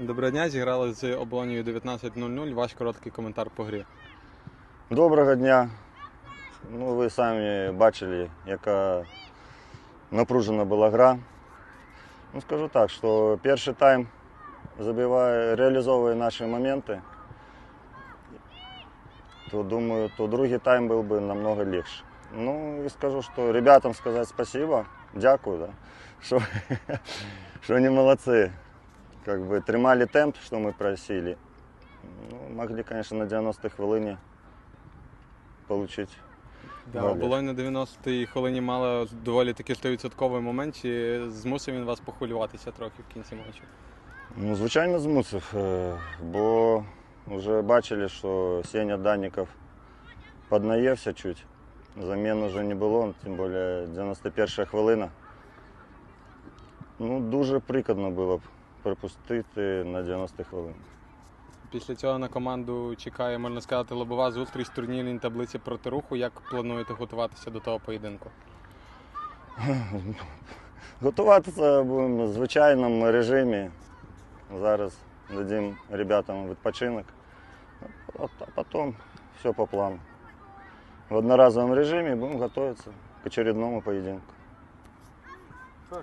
Доброго дня, зіграли з оболонію 19.00. Ваш короткий коментар по грі. Доброго дня. Ну, ви самі бачили, яка напружена була гра. Ну, скажу так, що перший тайм забиває, реалізовує наші моменти, то думаю, то другий тайм був би намного легше. Ну і скажу, що ребятам сказати спасибо, дякую, да, що, що вони молодці. Как бы тримали темп, що ми просили. Ну, могли, конечно, на 90-й хвилині получить. Да, Молодець. оболонь на 90-й хвилині мала доволі таки 100% момент. Чи змусив він вас похвилюватися трохи в кінці матчу? Ну, звичайно, змусив, е, бо вже бачили, що Сеня Даніков поднаєвся чуть. Замін вже не було, тим більше 91 хвилина. Ну, дуже прикладно було б пропустити на 90 хвилин. Після цього на команду чекає, можна сказати, лобова зустріч в турнірній таблиці проти руху. Як плануєте готуватися до того поєдинку? Готуватися будемо в звичайному режимі. Зараз дадим ребятам відпочинок, а а потім все по плану. В одноразовому режимі будемо готуватися к очередному поєдинку.